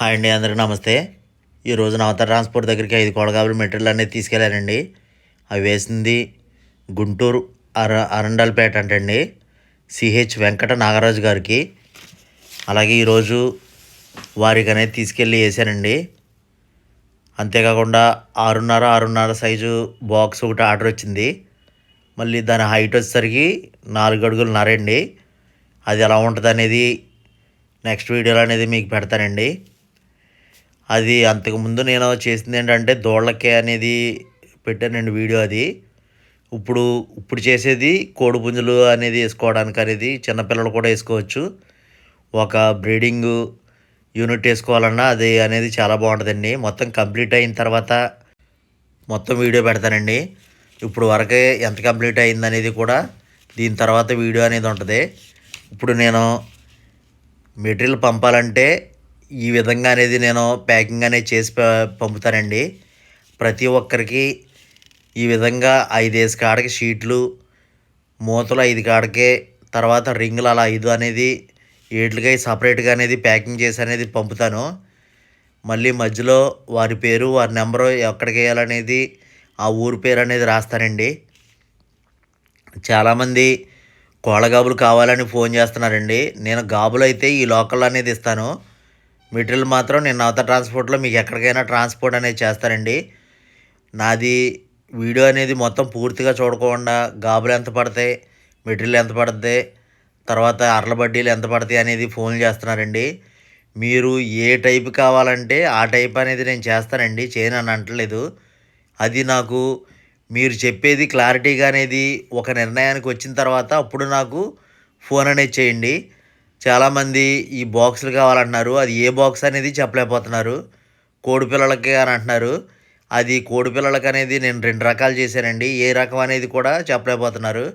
Hi అండి అందరికీ నమస్తే. ఈరోజు నవత ట్రాన్స్పోర్ట్ దగ్గరికి ఐదు కొడగాబులు మెటీరియల్ అనేది తీసుకెళ్ళానండి అవి వేసింది గుంటూరు అర అరండల్పేట అంటండి. సిహెచ్ వెంకట నాగరాజు గారికి. అలాగే ఈరోజు వారికి అనేది తీసుకెళ్ళి వేసానండి. అంతేకాకుండా ఆరున్నర ఆరున్నర సైజు బాక్స్ ఒకటి ఆర్డర్ వచ్చింది. మళ్ళీ దాని హైట్ వచ్చేసరికి నాలుగు అడుగులు నరండి. అది ఎలా ఉంటుంది అనేది నెక్స్ట్ వీడియోలో అనేది మీకు పెడతానండి. అది అంతకుముందు నేను చేసింది ఏంటంటే దోళ్ళకే అనేది పెట్టానండి వీడియో అది. ఇప్పుడు ఇప్పుడు చేసేది కోడి పుంజులు అనేది వేసుకోవడానికి అనేది చిన్నపిల్లలు కూడా వేసుకోవచ్చు. ఒక బ్రీడింగ్ యూనిట్ వేసుకోవాలన్నా అది అనేది చాలా బాగుంటుందండి. మొత్తం కంప్లీట్ అయిన తర్వాత మొత్తం వీడియో పెడతానండి. ఇప్పుడు వరకే ఎంత కంప్లీట్ అయింది అనేది కూడా దీని తర్వాత వీడియో అనేది ఉంటుంది. ఇప్పుడు నేను మెటీరియల్ పంపాలంటే ఈ విధంగా అనేది నేను ప్యాకింగ్ అనేది చేసి పంపుతానండి. ప్రతి ఒక్కరికి ఈ విధంగా ఐదేసి కాడకి షీట్లు మూతలు ఐదు కాడకే తర్వాత రింగులు అలా ఐదు అనేది ఏట్లుగా సపరేట్గా అనేది ప్యాకింగ్ చేసి అనేది పంపుతాను. మళ్ళీ మధ్యలో వారి పేరు వారి నెంబరు ఎక్కడికి వేయాలనేది ఆ ఊరి పేరు అనేది రాస్తానండి. చాలామంది కోళ్ళ గాబులు కావాలని ఫోన్ చేస్తున్నారండి. నేను గాబులు అయితే ఈ లోకల్ అనేది ఇస్తాను. మెటీరియల్ మాత్రం నేను నవత ట్రాన్స్పోర్ట్లో మీకు ఎక్కడికైనా ట్రాన్స్పోర్ట్ అనేది చేస్తారండి నాది వీడియో అనేది మొత్తం పూర్తిగా చూడకుండా గాబులు ఎంత పడతాయి మెటీరియల్ ఎంత పడుతుంది తర్వాత అర్ల బడ్డీలు ఎంత పడతాయి అనేది ఫోన్ చేస్తున్నారండి. మీరు ఏ టైప్ కావాలంటే ఆ టైప్ అనేది నేను చేస్తానండి చేయను అని అంటలేదు. అది నాకు మీరు చెప్పేది క్లారిటీగా అనేది ఒక నిర్ణయానికి వచ్చిన తర్వాత అప్పుడు నాకు ఫోన్ అనేది చేయండి. చాలామంది ఈ బాక్సులు కావాలంటున్నారు. అది ఏ బాక్స్ అనేది చెప్పలేకపోతున్నారు. కోడి పిల్లలకి అని అంటున్నారు. అది కోడి పిల్లలకి అనేది నేను రెండు రకాలు చేశానండి. ఏ రకం అనేది కూడా చెప్పలేకపోతున్నారు.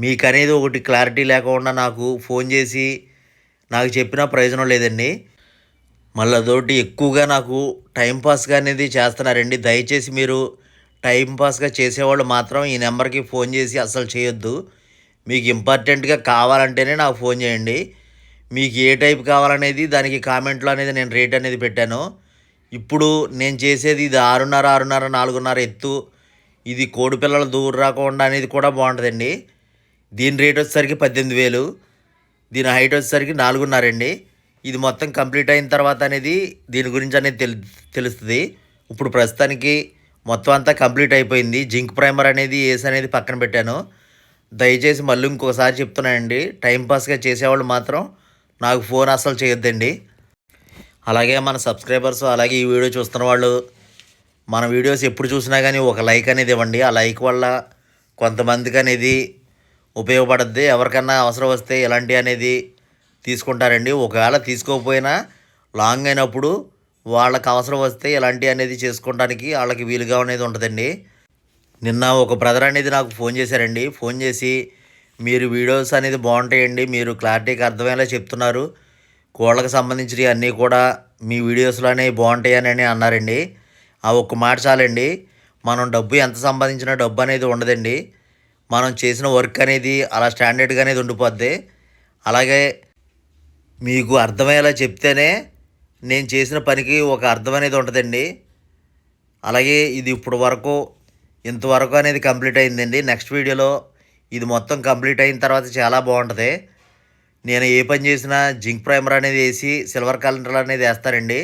మీకు అనేది ఒకటి క్లారిటీ లేకుండా నాకు ఫోన్ చేసి నాకు చెప్పిన ప్రయోజనం లేదండి. మళ్ళీ అదొకటి ఎక్కువగా నాకు టైంపాస్గా అనేది చేస్తున్నారండి. దయచేసి మీరు టైంపాస్గా చేసేవాళ్ళు మాత్రం ఈ నెంబర్కి ఫోన్ చేసి అస్సలు చేయొద్దు. మీకు ఇంపార్టెంట్గా కావాలంటేనే నాకు ఫోన్ చేయండి. మీకు ఏ టైప్ కావాలనేది దానికి కామెంట్లో అనేది నేను రేట్ అనేది పెట్టాను. ఇప్పుడు నేను చేసేది ఇది ఆరున్నర ఆరున్నర నాలుగున్నర ఎత్తు. ఇది కోడి పిల్లలు దూరం రాకుండా అనేది కూడా బాగుంటుందండి. దీని రేట్ వచ్చేసరికి పద్దెనిమిది వేలు. దీని హైట్ వచ్చేసరికి నాలుగున్నర అండి. ఇది మొత్తం కంప్లీట్ అయిన తర్వాత అనేది దీని గురించి అనేది తెలు తెలుస్తుంది. ఇప్పుడు ప్రస్తుతానికి మొత్తం అంతా కంప్లీట్ అయిపోయింది. జింక్ ప్రైమర్ అనేది వేసి అనేది పక్కన పెట్టాను. దయచేసి మళ్ళీ ఇంకొకసారి చెప్తున్నానండి. టైంపాస్గా చేసేవాళ్ళు మాత్రం నాకు ఫోన్ అస్సలు చేయొద్దండి. అలాగే మన సబ్స్క్రైబర్స్ అలాగే ఈ వీడియో చూస్తున్న వాళ్ళు మన వీడియోస్ ఎప్పుడు చూసినా కానీ ఒక లైక్ అనేది ఇవ్వండి. ఆ లైక్ వల్ల కొంతమందికి అనేది ఉపయోగపడుద్ది. ఎవరికన్నా అవసరం వస్తే ఎలాంటి అనేది తీసుకుంటారండి. ఒకవేళ తీసుకోకపోయినా లాంగ్ అయినప్పుడు వాళ్ళకి అవసరం వస్తే ఎలాంటి అనేది చేసుకోవడానికి వాళ్ళకి వీలుగా అనేది ఉంటుందండి. నిన్న ఒక బ్రదర్ అనేది నాకు ఫోన్ చేశారండి. ఫోన్ చేసి మీరు వీడియోస్ అనేది బాగుంటాయండి. మీరు క్లారిటీగా అర్థమయ్యేలా చెప్తున్నారు. కోళ్ళకు సంబంధించినవి అన్నీ కూడా మీ వీడియోస్లోనే బాగుంటాయని అన్నారండి. ఆ ఒక్క మాట చాలండి. మనం డబ్బు ఎంత సంపాదించినా డబ్బు అనేది ఉండదండి. మనం చేసిన వర్క్ అనేది అలా స్టాండర్డ్గా అనేది ఉండిపోద్ది. అలాగే మీకు అర్థమయ్యేలా చెప్తేనే నేను చేసిన పనికి ఒక అర్థం అనేది ఉంటుందండి. అలాగే ఇది ఇప్పుడు వరకు ఇంతవరకు అనేది కంప్లీట్ అయిందండి. నెక్స్ట్ వీడియోలో ఇది మొత్తం కంప్లీట్ అయిన తర్వాత చాలా బాగుంటుంది. నేను ఏ పని చేసినా జింక్ ప్రైమర్ అనేది వేసి సిల్వర్ కలర్ అనేది వేస్తానండి.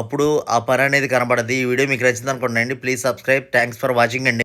అప్పుడు ఆ పని అనేది కనబడద్ది ఈ వీడియో మీకు నచ్చింది అనుకోండి please subscribe. Thanks for watching అండి.